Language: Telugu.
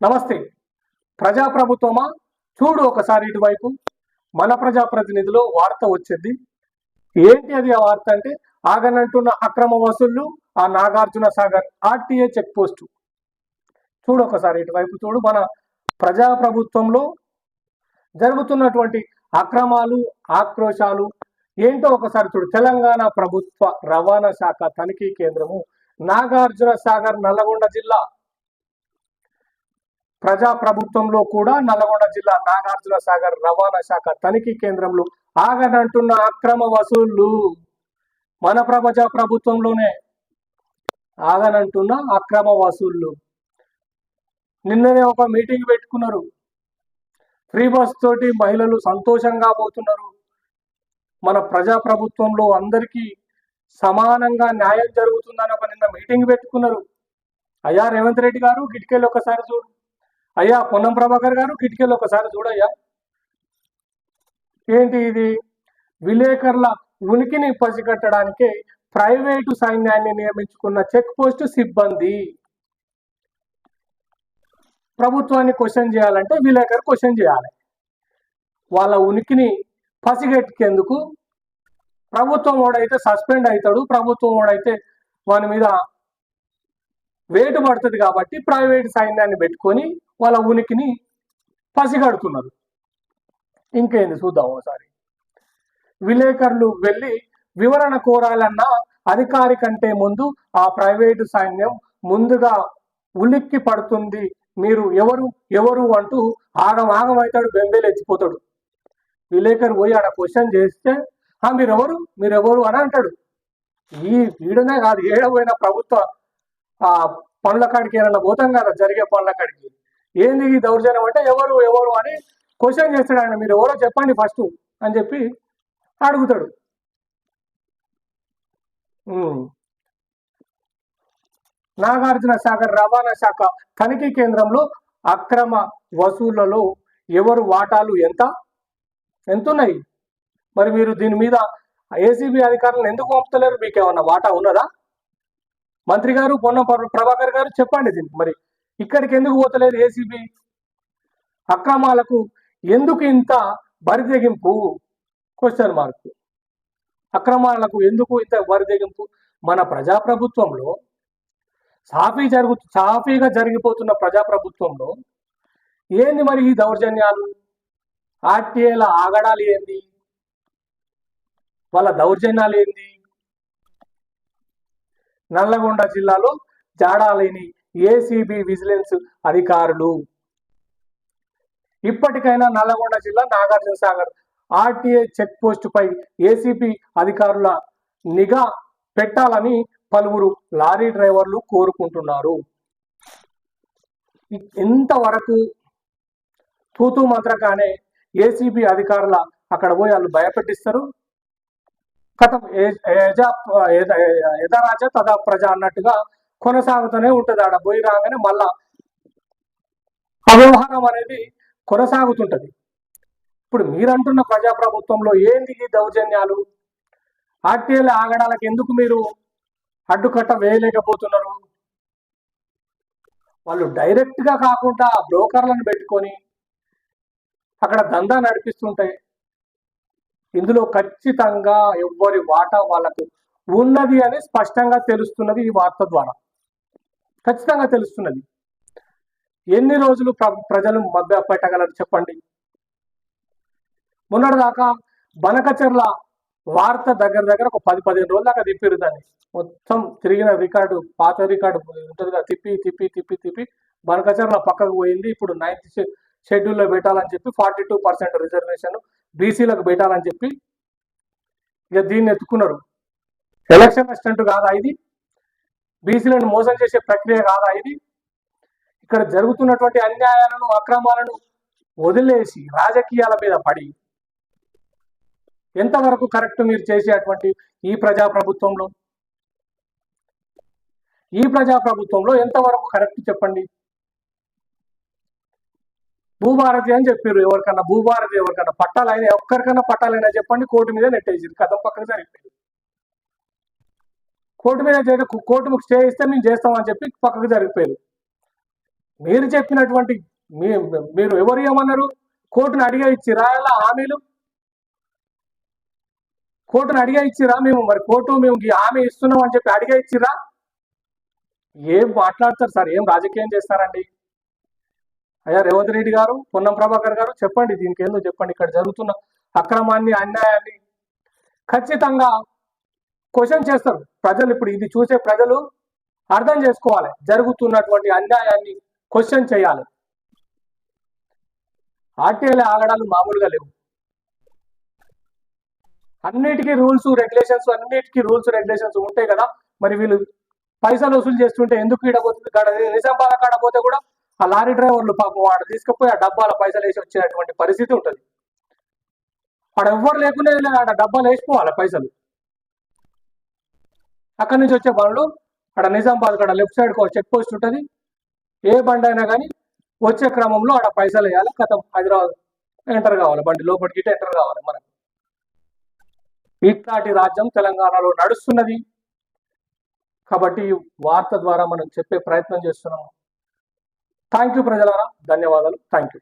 నమస్తే. ప్రజాప్రభుత్వమా? చూడు ఒకసారి ఇటువైపు. మన ప్రజాప్రతినిధిలో వార్త వచ్చింది. ఏంటి అది ఆ వార్త అంటే? ఆగనంటున్న అక్రమ వసూళ్ళు ఆ Nagarjuna Sagar RTA check post. చూడు ఒకసారి ఇటువైపు చూడు. మన ప్రజాప్రభుత్వంలో జరుగుతున్నటువంటి అక్రమాలు ఆక్రోశాలు ఏంటో ఒకసారి చూడు. తెలంగాణ ప్రభుత్వ రవాణా శాఖ తనిఖీ కేంద్రము నాగార్జున సాగర్ నల్లగొండ జిల్లా ప్రజా ప్రభుత్వంలో కూడా నల్గొండ జిల్లా నాగార్జున సాగర్ రవాణా శాఖ తనిఖీ కేంద్రంలో ఆగనంటున్న అక్రమ వసూళ్ళు. మన ప్రజా ప్రభుత్వంలోనే ఆగనంటున్న అక్రమ వసూళ్ళు. నిన్ననే ఒక మీటింగ్ పెట్టుకున్నారు. ఫ్రీ బస్ తోటి మహిళలు సంతోషంగా పోతున్నారు. మన ప్రజా ప్రభుత్వంలో అందరికీ సమానంగా న్యాయం జరుగుతుందని ఒక నిన్న మీటింగ్ పెట్టుకున్నారు. అయ్యా రేవంత్ రెడ్డి గారు గిటికెళ్ళి ఒకసారి చూడు. అయ్యా పొన్నం ప్రభాకర్ గారు కిటికీలు ఒకసారి చూడయ్యా. ఏంటి ఇది? విలేకరుల ఉనికిని పసిగట్టడానికి ప్రైవేటు సైన్యాన్ని నియమించుకున్న చెక్ పోస్ట్ సిబ్బంది. ప్రభుత్వాన్ని క్వశ్చన్ చేయాలంటే విలేకరు క్వశ్చన్ చేయాలి. వాళ్ళ ఉనికిని పసిగట్టేందుకు ప్రభుత్వం వాడైతే సస్పెండ్ అవుతాడు ప్రభుత్వం వాడైతే వాని మీద వేటు పడుతుంది కాబట్టి ప్రైవేట్ సైన్యాన్ని పెట్టుకొని వాళ్ళ ఉనికిని పసిగడుతున్నారు. ఇంకేంది చూద్దాం ఒకసారి. విలేకరులు వెళ్ళి వివరణ కోరాలన్న అధికారి కంటే ముందు ఆ ప్రైవేటు సైన్యం ముందుగా ఉలిక్కి పడుతుంది. మీరు ఎవరు? ఎవరు? అంటూ ఆగం ఆగం అవుతాడు బెంబేలు విలేకరు పోయి ఆడ క్వశ్చన్ చేస్తే "ఆ, మీరెవరు? మీరెవరు? అని అంటాడు. ఈ వీడనే కాదు ఏడవైన ప్రభుత్వ ఆ పనుల కాడికి ఏమన్నా పోతాం కదా జరిగే పనుల కాడికి. ఏంది ఈ దౌర్జన్యం అంటే ఎవరు ఎవరు అని క్వశ్చన్ చేస్తాడు ఆయన. మీరు ఎవరో చెప్పండి ఫస్ట్ అని చెప్పి అడుగుతాడు. నాగార్జున సాగర్ రవాణా శాఖ తనిఖీ కేంద్రంలో అక్రమ వసూళ్ళలో ఎవరు వాటాలు ఎంత? ఎంత ఉన్నాయి మరి మీరు దీని మీద ఏసీబీ అధికారులను ఎందుకు పంపుతలేరు? మీకు ఏమన్నా వాటా ఉన్నదా? మంత్రి గారు పొన్న ప్రభాకర్ గారు చెప్పండి దీనికి. మరి ఇక్కడికి ఎందుకు పోతలేదు ఏసీబీ? అక్రమాలకు ఎందుకు ఇంత బరితెగింపు క్వశ్చన్ మార్క్ అక్రమాలకు ఎందుకు ఇంత బరితెగింపు మన ప్రజాప్రభుత్వంలో సాఫీ జరుగు సాఫీగా జరిగిపోతున్న ప్రజాప్రభుత్వంలో ఏంది మరి ఈ దౌర్జన్యాలు? ఆర్టీఏల ఆగడాలు ఏంది? వాళ్ళ దౌర్జన్యాలు ఏంది? నల్లగొండ జిల్లాలో జాడాలేని ఏసీబీ విజిలెన్స్ అధికారులు ఇప్పటికైనా నల్లగొండ జిల్లా నాగార్జున సాగర్ ఆర్టీఏ చెక్ పోస్టుపై ఏసీపీ ఏసీబీ అధికారుల నిఘా పెట్టాలని పలువురు లారీ డ్రైవర్లు కోరుకుంటున్నారు ఇంతవరకు తూతూ మంత్రగానే ఏసీబీ అధికారుల అక్కడ పోయి వాళ్ళు భయపెట్టిస్తారు కథం యథరాజ తదా ప్రజ అన్నట్టుగా కొనసాగుతూనే ఉంటుంది ఆడ. పోయి రాగానే మళ్ళా అవ్యవహారం అనేది కొనసాగుతుంటది. ఇప్పుడు మీరంటున్న ప్రజాప్రభుత్వంలో ఏంది ఈ దౌర్జన్యాలు? ఆర్టీఎల్ ఆగడాలకు ఎందుకు మీరు అడ్డుకట్ట వేయలేకపోతున్నారు? వాళ్ళు డైరెక్ట్గా కాకుండా బ్రోకర్లను పెట్టుకొని అక్కడ దందా నడిపిస్తుంటే ఇందులో ఖచ్చితంగా ఎవ్వరి వాటా వాళ్ళకు ఉన్నది అని స్పష్టంగా తెలుస్తున్నది ఈ వార్త ద్వారా. ఖచ్చితంగా తెలుస్తున్నది. ఎన్ని రోజులు ప్ర- ప్రజలు మభ్య పెట్టగలరు చెప్పండి? మొన్నటిదాకా బనకచెర్ల వార్త దగ్గర దగ్గర ఒక పది పదిహేను రోజుల దాకా తిప్పిరు దాన్ని. మొత్తం తిరిగిన రికార్డు పాత రికార్డు ఉంటుంది కదా తిప్పి తిప్పి తిప్పి తిప్పి బనకచర్ల పక్కకు పోయింది. ఇప్పుడు నైన్త్ షెడ్యూల్లో పెట్టాలని చెప్పి ఫార్టీ టూ పర్సెంట్ రిజర్వేషన్ బీసీలకు పెట్టాలని చెప్పి ఇక దీన్ని ఎత్తుకున్నారు. ఎలక్షన్ అసిస్టెంట్ కాదా ఇది? బీసీలను మోసం చేసే ప్రక్రియ కాదా ఇది? ఇక్కడ జరుగుతున్నటువంటి అన్యాయాలను అక్రమాలను వదిలేసి రాజకీయాల మీద పడి ఎంతవరకు కరెక్ట్ మీరు చేసేటువంటి ఈ ప్రజా ప్రభుత్వంలో ఈ ప్రజా ప్రభుత్వంలో ఎంతవరకు కరెక్ట్ చెప్పండి? భూభారతి అని చెప్పారు ఎవరికన్నా భూభారతి ఎవరికన్నా పట్టాలైనా ఒక్కరికన్నా పట్టాలైనా చెప్పండి కోర్టు మీద నెట్టేసింది కథం పక్కన సరిపోయింది కోర్టు మీద చేయడం కోర్టు స్టే ఇస్తే మేము చేస్తామని చెప్పి పక్కకు జరిగిపోయారు. మీరు చెప్పినటువంటి మీ మీరు ఎవరు ఏమన్నారు? కోర్టును అడిగా ఇచ్చిరా ఇలా హామీలు? కోర్టును అడిగా ఇచ్చిరా మేము? మరి కోర్టు మేము ఈ హామీ ఇస్తున్నాం అని చెప్పి అడిగా ఇచ్చిరా? ఏం మాట్లాడతారు సార్? ఏం రాజకీయం చేస్తారండి? అయ్యా రేవంత్ రెడ్డి గారు పొన్నం ప్రభాకర్ గారు చెప్పండి దీనికి ఏందో చెప్పండి. ఇక్కడ జరుగుతున్న అక్రమాన్ని అన్యాయాన్ని ఖచ్చితంగా క్వశ్చన్ చేస్తారు. ప్రజలు ఇప్పుడు ఇది చూసే ప్రజలు అర్థం చేసుకోవాలి. జరుగుతున్నటువంటి అన్యాయాన్ని క్వశ్చన్ చేయాలి. ఆర్టీఐల ఆగడాలు మామూలుగా లేవు. అన్నిటికీ రూల్స్ రెగ్యులేషన్స్ అన్నిటికీ రూల్స్ రెగ్యులేషన్స్ ఉంటాయి కదా. మరి వీళ్ళు పైసలు వసూలు చేస్తుంటే ఎందుకు ఈడబోతుంది కాడ నిజామాబాద్ కాడ పోతే కూడా ఆ లారీ డ్రైవర్లు పాపం వాడు తీసుకుపోయి ఆ డబ్బాల పైసలు వేసి వచ్చేటువంటి పరిస్థితి ఉంటుంది. వాడు ఎవ్వరు లేకుండా వీళ్ళు ఆడ డబ్బాలు వేసిపోవాలి పైసలు. అక్కడి నుంచి వచ్చే బండ్లు అక్కడ నిజామాబాద్ కాడ లెఫ్ట్ సైడ్కి చెక్ పోస్ట్ ఉంటుంది. ఏ బండి అయినా కానీ వచ్చే క్రమంలో అక్కడ పైసలు వేయాలి కథం హైదరాబాద్ ఎంటర్ కావాలి బండి లోపలికి ఎంటర్ కావాలి మనకు. ఇట్లాంటి రాజ్యం తెలంగాణలో నడుస్తున్నది. కాబట్టి వార్త ద్వారా మనం చెప్పే ప్రయత్నం చేస్తున్నాము. థ్యాంక్ యూ ప్రజలారా ధన్యవాదాలు థ్యాంక్ యూ